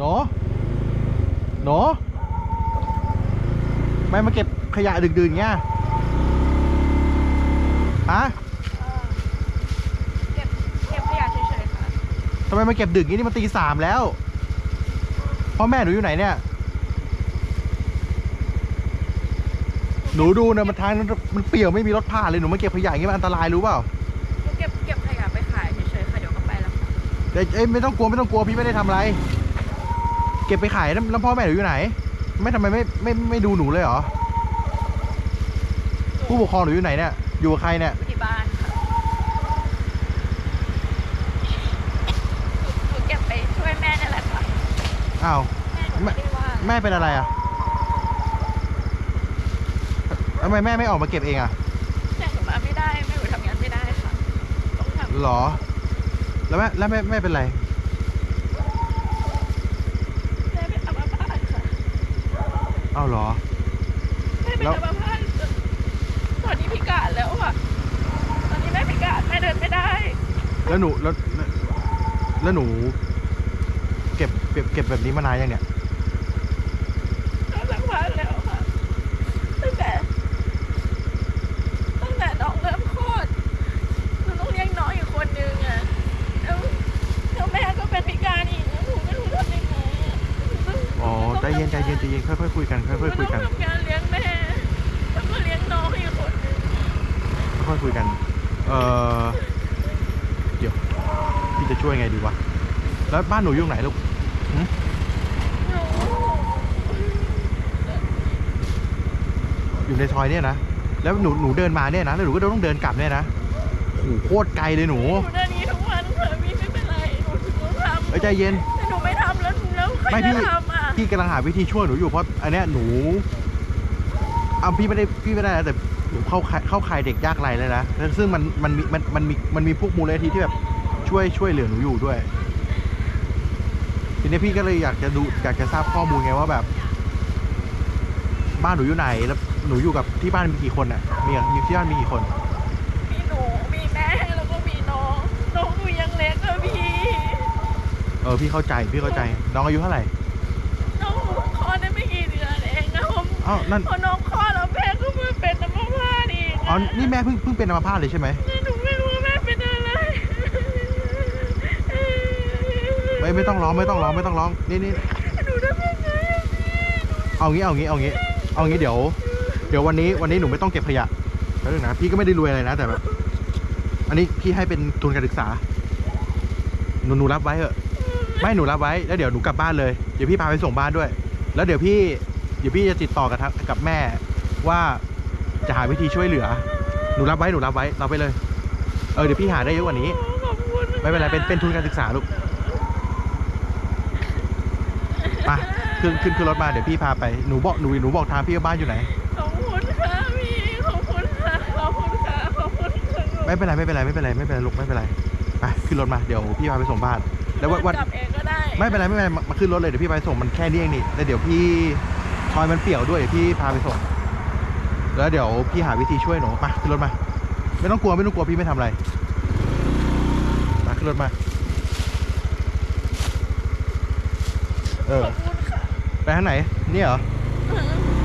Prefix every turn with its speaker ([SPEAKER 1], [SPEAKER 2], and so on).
[SPEAKER 1] หนูหนูไม่มาเก็บขยะดึกดื่นเงี้ยฮะ
[SPEAKER 2] เก็บเก็บขยะเฉยๆค่ะ
[SPEAKER 1] ทำไมมาเก็บดึกงี้นี่มันตีสามแล้วพ่อแม่หนูอยู่ไหนเนี่ยหนูดูนะมันทางมันมันเปี่ยวไม่มีรถผ่านเลยหนูมาเก็บขยะอย่างงี้มันอันตรายรู้เปล่า
[SPEAKER 2] หนูเก็บเก็บขยะไปขายเฉยๆค่ะเดี๋ยวก็ไปแล้วค่ะ
[SPEAKER 1] เอ้ยเอ้ยไม่ต้องกลัวไม่ต้องกลัวพี่ไม่ได้ทำอะไรเก็บไปขายแล้วแล้วพ่อแม่หนูอยู่ไหน ไม่ทำไมไม่ไม่ไม่ดูหนูเลยเหรอ ผู้ปกครองหนูอยู่ไหนเนี่ย อยู่กับใครเนี่ย
[SPEAKER 2] อยู่ที่บ้านค่ะหนูหนูเก็บไปช่วยแม่นั่นแหละค่ะ
[SPEAKER 1] อ้าว
[SPEAKER 2] แม่หนูไม่ได้ว่า
[SPEAKER 1] แม่เป็นอะไรอะทำไมแม่ไม่ออกมาเก็บเองอะ
[SPEAKER 2] แม่หนูมาไม่ได้ แม่หนูทำงานไม่ได้ค่ะต้องทำ
[SPEAKER 1] หรอ แล้วแม่แล้วแม่แม่เป็นไร
[SPEAKER 2] อ้า
[SPEAKER 1] วเหรอ
[SPEAKER 2] แม่เป็น
[SPEAKER 1] แล้ว
[SPEAKER 2] อัมพาตจนตอนนี้พิการแล้วอะ ตอนนี้แม่พิการแม่เดินไม่ได้
[SPEAKER 1] แล้วหนูแล้วแล้วแล้วหนู เก็บเก็บเก็บแบบนี้มานานยังเนี่ย
[SPEAKER 2] ก็สักพักแล้วค่ะตั้งแต่ตั้งแต่น้องเริ่มคลอดหนูต้องเลี้ยงน้องอีกคนนึงอะแล้วแล้วแม่ก็เป็นพิการอีกแล้วหนูไม่รู้ทำยังไงอะหนูต้อง
[SPEAKER 1] อ๋อใจเย็นใจเย็นใจเย็นค่อยๆคุยกันค่อยๆคุยกัน
[SPEAKER 2] หนูต้องทำงานเลี้ยงแม่แล้วก็เลี้ยงน้องอีกคนนึง
[SPEAKER 1] ค่อยๆคุยกัน เออเดี๋ยวพี่จะช่วยไงดีวะแล้วบ้านหนูอยู่ไหนลูกหึ
[SPEAKER 2] หนู
[SPEAKER 1] อยู่ในซอยเนี่ยนะแล้วหนูหนูเดินมาเนี่ยนะแล้วหนูก็ต้องเดินกลับเนี่ยนะโอ้โหโคตรไกลเลยหนู
[SPEAKER 2] หนูเดินอย่างนี้ทุกวันเถอะพี่ไม่เป็นไรหนูหนูทำ
[SPEAKER 1] เอ้ยใจเย็น
[SPEAKER 2] แต่หนูไม่ทำแล้วหนูแล้วใคร
[SPEAKER 1] ไม่พี่
[SPEAKER 2] จะทำอะ
[SPEAKER 1] พี่กำลังหาวิธีช่วยหนูอยู่เพราะอันเนี้ยหนูเอาพี่ไม่ได้พี่ไม่ได้นะแต่หนูเข้าข่ายเข้าข่ายเด็กยากไร้เลยนะแล้วซึ่งมันมันมีมันมันมีมันมีพวกมูลนิธิที่แบบช่วยช่วยเหลือหนูอยู่ด้วย ทีนี้พี่ก็เลยอยากจะดูอยากจะทราบข้อมูลไงว่าแบบ บ้านหนูอยู่ไหนแล้วหนูอยู่กับที่บ้านมีกี่คนอะมีมีที่บ้านมีกี่คน
[SPEAKER 2] มีหนู มีแม่ แล้วก็มีน้อง น้องหนูยังเล็กอะพี่
[SPEAKER 1] เออพี่เข้าใจพี่เข้าใจ น้องอายุเท่าไหร่ อ้าวนั่น
[SPEAKER 2] พอน้องคลอดแล้วแม่ก็มาเป็นอัมพาตอีก
[SPEAKER 1] อ๋อนี่แม่เพิ่งเพิ่งเป็นอัมพาตเลยใช่ไหม
[SPEAKER 2] หนูไม่รู้ว่าแม่เป็นอะไร
[SPEAKER 1] ไม่ไม่ต้องร้องไม่ต้องร้องไม่ต้องร้องนี่นี่
[SPEAKER 2] หนูทำยังไงอะพี่
[SPEAKER 1] เอางี้เอางี้เอางี้เอางี้เดี๋ยว เดี๋ยววันนี้วันนี้หนูไม่ต้องเก็บขยะแล้วนึงนะพี่ก็ไม่ได้รวยอะไรนะแต่แบบอันนี้พี่ให้เป็นทุนการศึกษาหนูหนูรับไว้เถอะไม่หนูรับไว้แล้วเดี๋ยวหนูกลับบ้านเลยเดี๋ยวพี่พาไปส่งบ้านด้วย แล้วเดี๋ยวพี่ เดี๋ยวพี่จะติดต่อกับทางกับแม่ว่าจะหาวิธีช่วยเหลือ หนูรับไว้หนูรับไว้รับไปเลย เออเดี๋ยวพี่หาได้เยอะกว่านี้
[SPEAKER 2] ขอบคุณ
[SPEAKER 1] ไม่เป็นไรเป็นเป็นทุนการศึกษาลูกมาขึ้นขึ้นขึ้นรถมาเดี๋ยวพี่พาไปหนูบอกหนูหนูบอกทางพี่ว่าบ้านอยู่ไหน
[SPEAKER 2] ขอบคุณค่ะพี่ขอบคุณค่ะขอบคุณค่ะขอบคุณค่ะ
[SPEAKER 1] ไม่เป็นไรไม่เป็นไรไม่เป็นไรไม่เป็นไรลูกไม่เป็นไรไปขึ้นรถมาเดี๋ยวพี่พาไปส่งบ้านแล้ววันวัน
[SPEAKER 2] กลับเองก็ได้
[SPEAKER 1] ไม่เป็นไรไม่เป็นไรมามาขึ้นรถเลยเดี๋ยวพี่พาไปส่งมันแค่นี้เองนี่แล้วเดี๋ยวพี่ ซอยมันเปี่ยวด้วยเดี๋ยวพี่พาไปส่ง แล้วเดี๋ยวพี่หาวิธีช่วยหนูไปขึ้นรถมา ไม่ต้องกลัวไม่ต้องกลัวพี่ไม่ทำอะไร มาขึ้นรถมา เออ
[SPEAKER 2] ขอบคุณค่ะ
[SPEAKER 1] ไปทางไหน นี่เหรอ
[SPEAKER 2] อืม